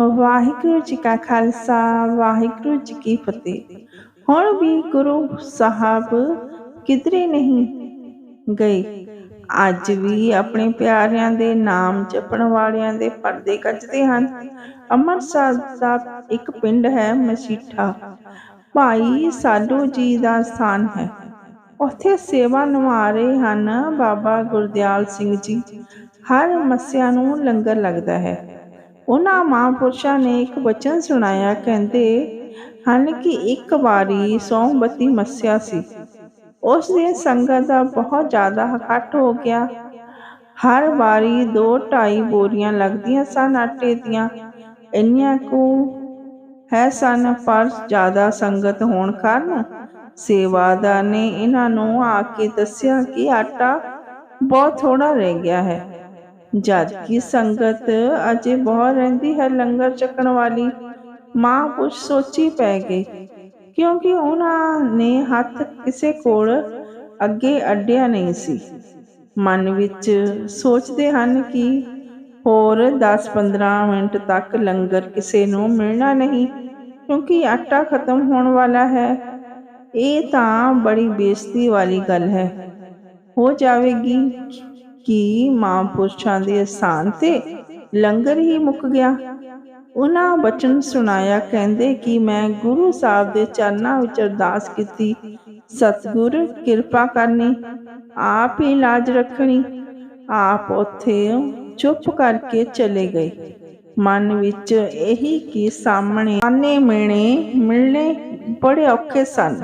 ਵਾਹਿਗੁਰੂ ਜੀ ਕਾ ਖਾਲਸਾ, ਵਾਹਿਗੁਰੂ ਜੀ ਕੀ ਫਤਿਹ। ਹੁਣ ਵੀ ਗੁਰੂ ਸਾਹਿਬ ਕਿਧਰੇ ਨਹੀਂ ਗਏ। ਅੱਜ ਵੀ ਆਪਣੇ ਪਿਆਰਿਆਂ ਦੇ ਨਾਮ ਜਪਣ ਵਾਲਿਆਂ ਦੇ ਪਰਦੇ ਕੱਜਦੇ ਹਨ। ਅੰਮ੍ਰਿਤਸਰ ਦਾ ਇੱਕ ਪਿੰਡ ਹੈ ਮਸੀਠਾ। ਭਾਈ ਸਾਡੂ ਜੀ ਦਾ ਸਥਾਨ ਹੈ। ਉੱਥੇ ਸੇਵਾ ਨਿਭਾ ਰਹੇ ਹਨ ਬਾਬਾ ਗੁਰਦਿਆਲ ਸਿੰਘ ਜੀ। ਹਰ ਮੱਸਿਆ ਨੂੰ ਲੰਗਰ ਲੱਗਦਾ ਹੈ। ਉਹਨਾਂ ਮਹਾਂਪੁਰਸ਼ਾਂ ਨੇ ਇੱਕ ਵਚਨ ਸੁਣਾਇਆ, ਕਹਿੰਦੇ, ਹਨ ਕਿ ਇੱਕ ਵਾਰੀ ਸੋਮਵਤੀ ਮੱਸਿਆ ਸੀ। ਉਸ ਦਿਨ ਸੰਗਤ ਦਾ ਬਹੁਤ ਜ਼ਿਆਦਾ ਇਕੱਠ ਹੋ ਗਿਆ। ਹਰ ਵਾਰੀ 2.5 ਬੋਰੀਆਂ ਲੱਗਦੀਆਂ ਸਨ ਆਟੇ ਦੀਆਂ। ਇੰਨੀਆਂ ਕੁ ਹੈ ਸਨ, ਪਰ ਜ਼ਿਆਦਾ ਸੰਗਤ ਹੋਣ ਕਾਰਨ ਸੇਵਾਦਾਰ ਨੇ ਇਹਨਾਂ ਨੂੰ ਆ ਕੇ ਦੱਸਿਆ ਕਿ ਆਟਾ ਬਹੁਤ ਥੋੜਾ ਰਹਿ ਗਿਆ ਹੈ। ਜਦ ਕਿ ਸੰਗਤ ਅਜੇ ਬਹੁਤ ਰਹਿੰਦੀ ਹੈ ਲੰਗਰ ਚੱਕਣ ਵਾਲੀ। ਮਾਂ ਕੁਛ ਸੋਚੀ ਪੈ ਗਈ, ਕਿਉਂਕਿ ਉਹਨਾਂ ਨੇ ਹੱਥ ਕਿਸੇ ਕੋਲ ਅੱਗੇ ਅੱਡਿਆ ਨਹੀਂ ਸੀ। ਮਨ ਵਿੱਚ ਸੋਚਦੇ ਹਨ ਕਿ ਹੋਰ 10-15 ਮਿੰਟ ਤੱਕ ਲੰਗਰ ਕਿਸੇ ਨੂੰ ਮਿਲਣਾ ਨਹੀਂ, ਕਿਉਂਕਿ ਆਟਾ ਖਤਮ ਹੋਣ ਵਾਲਾ ਹੈ। ਇਹ ਤਾਂ ਬੜੀ ਬੇਇੱਜ਼ਤੀ ਵਾਲੀ ਗੱਲ ਹੈ। ਹੋ ਜਾਵੇਗੀ। ਕਿ ਮਹਾਂਪੁਰਸ਼ਾਂ ਦੇ ਸਥਾਨ ਤੇ ਲੰਗਰ ਹੀ ਮੁੱਕ ਗਿਆ? ਉਹਨਾਂ ਬਚਨ ਸੁਣਾਇਆ, ਕਹਿੰਦੇ ਕਿ ਮੈਂ ਗੁਰੂ ਸਾਹਿਬ ਦੇ ਚਰਨਾਂ ਵਿੱਚ ਅਰਦਾਸ ਕੀਤੀ, ਸਤਿਗੁਰ, ਕਿਰਪਾ ਕਰਨੀ, ਆਪ ਹੀ ਲਾਜ ਰੱਖਣੀ। ਆਪ ਉੱਥੇ ਚੁੱਪ ਕਰਕੇ ਚਲੇ ਗਏ। ਮਨ ਵਿੱਚ ਇਹੀ ਕਿ ਸਾਹਮਣੇ ਆਨੇ ਮਿਲਣੇ ਮਿਲਣੇ ਬੜੇ ਔਖੇ ਸਨ।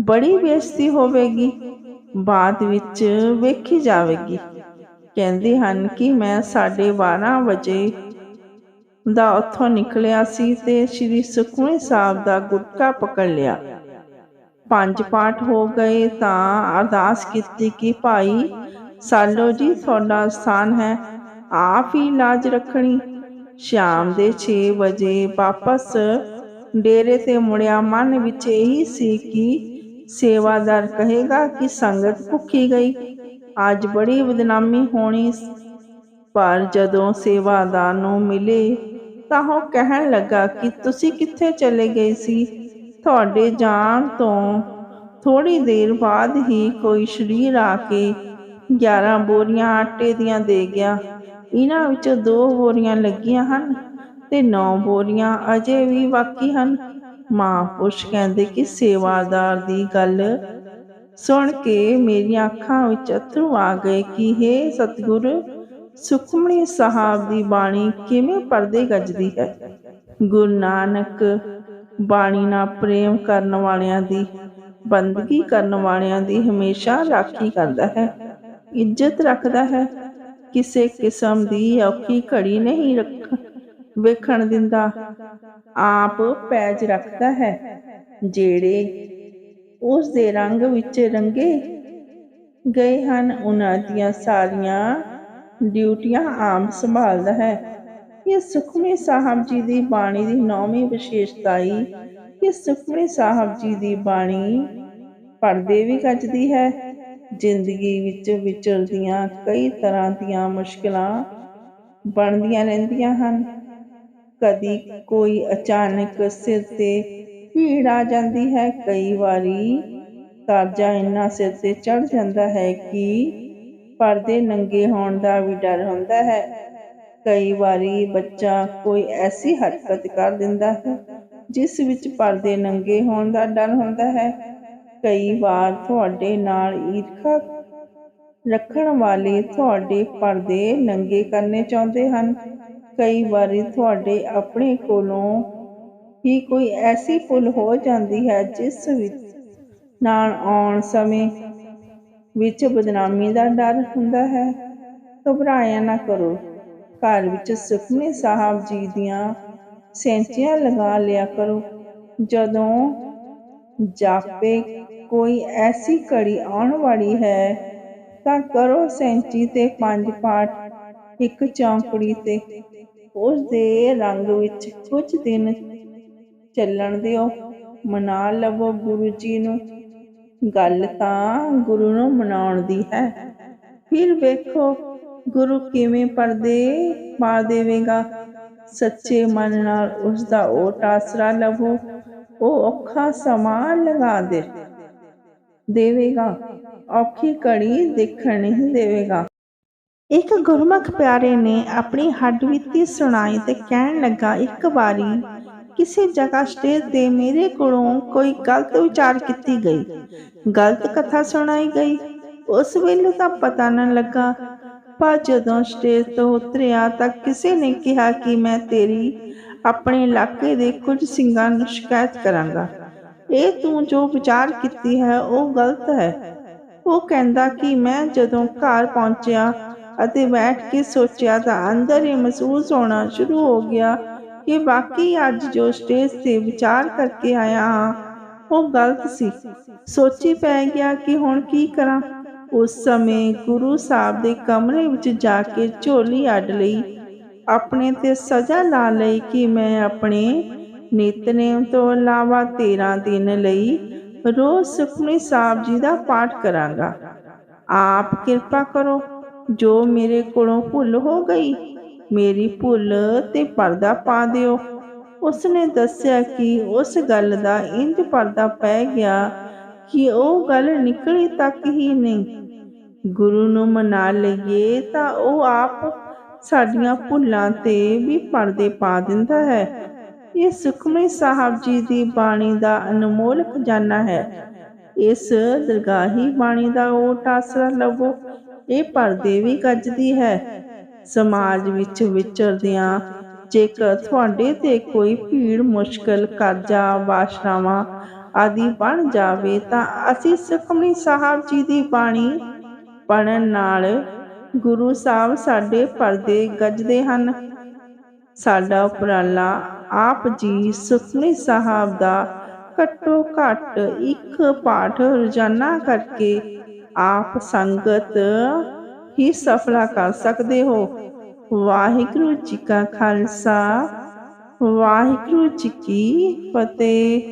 ਬੜੀ ਬੇਇੱਜ਼ਤੀ ਹੋਵੇਗੀ। ਬਾਅਦ ਵਿੱਚ ਵੇਖੀ ਜਾਵੇਗੀ। ਕਹਿੰਦੇ ਹਨ ਕਿ ਮੈਂ 12:30 ਵਜੇ ਦਾ ਉੱਥੋਂ ਨਿਕਲਿਆ ਸੀ ਤੇ ਸ੍ਰੀ ਸੁਖਮਨੀ ਸਾਹਿਬ ਦਾ ਗੁਟਕਾ ਪਕੜ ਲਿਆ। ਪੰਜ ਪਾਠ ਹੋ ਗਏ ਤਾਂ ਅਰਦਾਸ ਕੀਤੀ ਕਿ ਭਾਈ, ਸਾਲੋ ਜੀ, ਤੁਹਾਡਾ ਸਥਾਨ ਹੈ, ਆਪ ਹੀ ਲਾਜ ਰੱਖਣੀ। ਸ਼ਾਮ ਦੇ 6 ਵਜੇ ਵਾਪਸ ਡੇਰੇ ਤੇ ਮੁੜਿਆ। ਮਨ ਵਿੱਚ ਇਹੀ ਸੀ ਕਿ ਸੇਵਾਦਾਰ ਕਹੇਗਾ ਕਿ ਸੰਗਤ ਭੁੱਖੀ ਗਈ। ਅੱਜ ਬੜੀ ਬਦਨਾਮੀ ਹੋਣੀ ਪਰ ਜਦੋਂ ਸੇਵਾਦਾਰ ਨੂੰ ਮਿਲੇ, ਤਾਂ ਉਹ ਕਹਿਣ ਲੱਗਾ ਕਿ ਤੁਸੀਂ ਕਿੱਥੇ ਚਲੇ ਗਏ ਸੀ? ਤੁਹਾਡੇ ਜਾਣ ਤੋਂ ਥੋੜੀ ਦੇਰ ਬਾਅਦ ਹੀ ਕੋਈ ਸ਼ਰੀਰ ਆ ਕੇ 11 ਬੋਰੀਆਂ ਆਟੇ ਦੀਆਂ ਦੇ ਗਿਆ। ਇਹਨਾਂ ਵਿੱਚੋਂ ਦੋ ਬੋਰੀਆਂ ਲੱਗੀਆਂ ਹਨ ਤੇ 9 ਬੋਰੀਆਂ ਅਜੇ ਵੀ ਬਾਕੀ ਹਨ। ਮਾਂ ਪੁੱਛ ਕਹਿੰਦੇ ਕਿ ਸੇਵਾਦਾਰ ਦੀ ਗੱਲ ਸੁਣ ਕੇ ਮੇਰੀਆਂ ਅੱਖਾਂ ਵਿੱਚ ਅਥਰੂ ਆ ਗਏ ਕਿ हे ਸਤਿਗੁਰ ਸੁਖਮਣੀ ਸਾਹਿਬ ਦੀ ਬਾਣੀ ਕਿਵੇਂ ਪਰਦੇ ਗੱਜਦੀ ਹੈ? ਗੁਰੂ ਨਾਨਕ ਬਾਣੀ ਨਾਲ ਪ੍ਰੇਮ ਕਰਨ ਵਾਲਿਆਂ ਦੀ, ਬੰਦਗੀ ਕਰਨ ਵਾਲਿਆਂ ਦੀ ਹਮੇਸ਼ਾ ਰਾਖੀ ਕਰਦਾ ਹੈ, ਇੱਜ਼ਤ ਰੱਖਦਾ ਹੈ। ਕਿਸੇ ਕਿਸਮ ਦੀ ਔਖੀ ਘੜੀ ਨਹੀਂ ਰੱਖ, ਵੇਖਣ ਦਿੰਦਾ। ਆਪ ਪੈਜ ਰੱਖਦਾ ਹੈ, ਜਿਹੜੇ ਉਸ ਦੇ ਰੰਗ ਵਿੱਚ ਰੰਗੇ ਗਏ ਹਨ, ਉਹਨਾਂ ਦੀਆਂ ਸਾਰੀਆਂ ਡਿਊਟੀਆਂ ਆਮ ਸੰਭਾਲਦਾ ਹੈ। ਇਹ ਸੁਖਮਨੀ ਸਾਹਿਬ ਜੀ ਦੀ ਬਾਣੀ ਦੀ ਨੌਵੀਂ ਵਿਸ਼ੇਸ਼ਤਾਈ ਕਿ ਸੁਖਮਨੀ ਸਾਹਿਬ ਜੀ ਦੀ ਬਾਣੀ ਪੜਦੇ ਵੀ ਗੱਜਦੀ ਹੈ। ਜ਼ਿੰਦਗੀ ਵਿੱਚ ਵਿਚਰਦੀਆਂ ਕਈ ਤਰ੍ਹਾਂ ਦੀਆਂ ਮੁਸ਼ਕਲਾਂ ਬਣਦੀਆਂ ਰਹਿੰਦੀਆਂ ਹਨ। ਕਦੀ ਕੋਈ ਅਚਾਨਕ ਸਿਰ ਤੇ ਭੀੜ ਆ ਜਾਂਦੀ ਹੈ। ਕਈ ਵਾਰੀ ਕਰਜ਼ਾ ਇੰਨਾ ਸਿਰ ਤੇ ਚੜ ਜਾਂਦਾ ਹੈ ਕਿ ਪਰਦੇ ਨੰਗੇ ਹੋਣ ਦਾ ਵੀ ਡਰ ਹੁੰਦਾ ਹੈ। ਕਈ ਵਾਰੀ ਬੱਚਾ ਕੋਈ ਐਸੀ ਹਰਕਤ ਕਰ ਦਿੰਦਾ ਹੈ, ਜਿਸ ਵਿੱਚ ਪਰਦੇ ਨੰਗੇ ਹੋਣ ਦਾ ਡਰ ਹੁੰਦਾ ਹੈ। ਕਈ ਵਾਰ ਤੁਹਾਡੇ ਨਾਲ ਈਰਖਾ ਰੱਖਣ ਵਾਲੇ ਤੁਹਾਡੇ ਪਰਦੇ ਨੰਗੇ ਕਰਨੇ ਚਾਹੁੰਦੇ ਹਨ। ਕਈ ਵਾਰੀ ਤੁਹਾਡੇ ਆਪਣੇ ਕੋਲੋਂ ਹੀ ਕੋਈ ਐਸੀ ਭੁੱਲ ਹੋ ਜਾਂਦੀ ਹੈ, ਜਿਸ ਵਿੱਚ ਨਾਲ ਆਉਣ ਸਮੇਂ ਵਿੱਚ ਬਦਨਾਮੀ ਦਾ ਡਰ ਹੁੰਦਾ ਹੈ। ਘਬਰਾਇਆ ਨਾ ਕਰੋ। ਘਰ ਵਿੱਚ ਸੁਖਮਨੀ ਸਾਹਿਬ ਜੀ ਦੀਆਂ ਸੈਂਚੀਆਂ ਲਗਾ ਲਿਆ ਕਰੋ। ਜਦੋਂ ਜਾਪੇ ਕੋਈ ਐਸੀ ਘੜੀ ਆਉਣ ਵਾਲੀ ਹੈ, ਤਾਂ ਕਰੋ ਸੈਂਚੀ ਤੇ ਪੰਜ ਪਾਠ, ਇੱਕ ਚੌਂਕੜੀ ਤੇ ਉਸ ਦੇ ਰੰਗ ਵਿੱਚ ਕੁਝ ਦਿਨ ਚੱਲਣ ਦਿਓ। ਮਨਾ ਲਵੋ ਗੁਰੂ ਜੀ ਨੂੰ। ਗੱਲ ਤਾਂ ਗੁਰੂ ਨੂੰ ਮਨਾਉਣ ਦੀ ਹੈ। ਫਿਰ ਵੇਖੋ ਗੁਰੂ ਕਿਵੇਂ ਪਰਦੇ ਪਾ ਦੇਵੇਗਾ। ਸੱਚੇ ਮਨ ਨਾਲ ਉਸ ਦਾ ਓਟ ਆਸਰਾ ਲਵੋ। ਉਹ ਔਖਾ ਸਮਾਂ ਲਗਾ ਦੇ, ਦੇਵੇਗਾ। ਔਖੀ ਘੜੀ ਦੇਖਣ ਨਹੀਂ ਦੇਵੇਗਾ। ਇੱਕ ਗੁਰਮੁਖ ਪਿਆਰੇ ਨੇ ਆਪਣੀ ਹੱਡਬੀਤੀ ਸੁਣਾਈ ਤੇ ਕਹਿਣ ਲੱਗਾ, ਇੱਕ ਵਾਰੀ ਕਿਸੇ ਜਗ੍ਹਾ ਸਟੇਜ ਤੇ ਮੇਰੇ ਕੋਲੋਂ ਕੋਈ ਗਲਤ ਵਿਚਾਰ ਕੀਤੀ ਗਈ। ਗਲਤ ਕਥਾ ਸੁਣਾਈ ਗਈ। ਉਸ ਵੇਲੇ ਤਾਂ ਪਤਾ ਨਾ ਲੱਗਾ ਪਰ ਜਦੋਂ ਸਟੇਜ ਤੋਂ ਉਤਰਿਆ ਤਾਂ ਕਿਸੇ ਨੇ ਕਿਹਾ ਕਿ ਮੈਂ ਤੇਰੀ ਆਪਣੇ ਇਲਾਕੇ ਦੇ ਕੁਝ ਸਿੰਘਾਂ ਨੂੰ ਸ਼ਿਕਾਇਤ ਕਰਾਂਗਾ। ਇਹ ਤੂੰ ਜੋ ਵਿਚਾਰ ਕੀਤੀ ਹੈ, ਉਹ ਗਲਤ ਹੈ। ਉਹ ਕਹਿੰਦਾ ਕਿ ਮੈਂ ਜਦੋਂ ਘਰ ਪਹੁੰਚਿਆ ਅਤੇ ਬੈਠ ਕੇ ਸੋਚਿਆ ਤਾਂ ਅੰਦਰ ਹੀ ਮਹਿਸੂਸ ਹੋਣਾ ਸ਼ੁਰੂ ਹੋ ਗਿਆ ਕਿ ਬਾਕੀ ਅੱਜ ਜੋ ਸਟੇਜ ਤੇ ਵਿਚਾਰ ਕਰਕੇ ਆਇਆ ਹਾਂ, ਉਹ ਗਲਤ ਸੀ। ਸੋਚੀ ਪੈ ਗਿਆ ਕਿ ਹੁਣ ਕੀ ਕਰਾਂ। ਉਸ ਸਮੇਂ ਗੁਰੂ ਸਾਹਿਬ ਦੇ ਕਮਰੇ ਵਿੱਚ ਜਾ ਕੇ ਝੋਲੀ ਅੱਡ ਲਈ। ਆਪਣੇ ਤੇ ਸਜ਼ਾ ਲਾ ਲਈ ਕਿ ਮੈਂ ਆਪਣੇ ਨਿਤਨੇਮ ਤੋਂ ਇਲਾਵਾ 13 ਦਿਨ ਲਈ ਰੋਜ਼ ਸੁਖਮਨੀ ਸਾਹਿਬ ਜੀ ਦਾ ਪਾਠ ਕਰਾਂਗਾ। ਆਪ ਕਿਰਪਾ ਕਰੋ। ਜੋ ਮੇਰੇ ਕੋਲੋਂ ਭੁੱਲ ਹੋ ਗਈ, ਮੇਰੀ ਭੁੱਲ ਤੇ ਪਰਦਾ ਪਾ ਦਿਓ। ਉਸਨੇ ਦੱਸਿਆ ਕਿ ਉਸ ਗੱਲ ਦਾ ਇੰਜ ਪਰਦਾ ਪੈ ਗਿਆ ਕਿ ਉਹ ਗੱਲ ਨਿਕਲੀ ਤੱਕ ਹੀ ਨਹੀਂ। ਗੁਰੂ ਨੂੰ ਮਨਾ ਲਈਏ ਤਾਂ ਉਹ ਆਪ ਸਾਡੀਆਂ ਭੁੱਲਾਂ ਤੇ ਵੀ ਪਰਦੇ ਪਾ ਦਿੰਦਾ ਹੈ। ਇਹ ਸੁਖਮਨੀ ਸਾਹਿਬ ਜੀ ਦੀ ਬਾਣੀ ਦਾ ਅਨਮੋਲ ਖਜ਼ਾਨਾ ਹੈ। ਇਸ ਦਰਗਾਹੀ ਬਾਣੀ ਦਾ ਉਹ ਆਸਰਾ ਲਵੋ। ਇਹ ਪਰਦੇ ਵੀ ਗੱਜਦੀ ਹੈ। ਸਮਾਜ ਵਿੱਚ ਵਿਚਰਦਿਆਂ ਜੇਕਰ ਤੁਹਾਡੇ ਤੇ ਕੋਈ ਭੀੜ, ਮੁਸ਼ਕਲ, ਕਰਜ਼ਾ, ਵਾਸ਼ਨਾਵਾਂ ਆਦਿ ਬਣ ਜਾਵੇ ਤਾਂ ਅਸੀਂ ਸੁਖਮਨੀ ਸਾਹਿਬ ਜੀ ਦੀ ਬਾਣੀ ਪੜਨ ਨਾਲ ਗੁਰੂ ਸਾਹਿਬ ਸਾਡੇ ਪਰਦੇ ਗੱਜਦੇ ਹਨ। ਸਾਡਾ ਉਪਰਾਲਾ ਆਪ ਜੀ ਸੁਖਮਨੀ ਸਾਹਿਬ ਦਾ ਘੱਟੋ ਘੱਟ ਇੱਕ ਪਾਠ ਰੋਜ਼ਾਨਾ ਕਰਕੇ ਆਪ ਸੰਗਤ ਹੀ ਸਫਲਾ ਕਰ ਸਕਦੇ ਹੋ। ਵਾਹਿਗੁਰੂ ਜੀ ਕਾ ਖਾਲਸਾ, ਵਾਹਿਗੁਰੂ ਜੀ ਕੀ ਫਤਿਹ।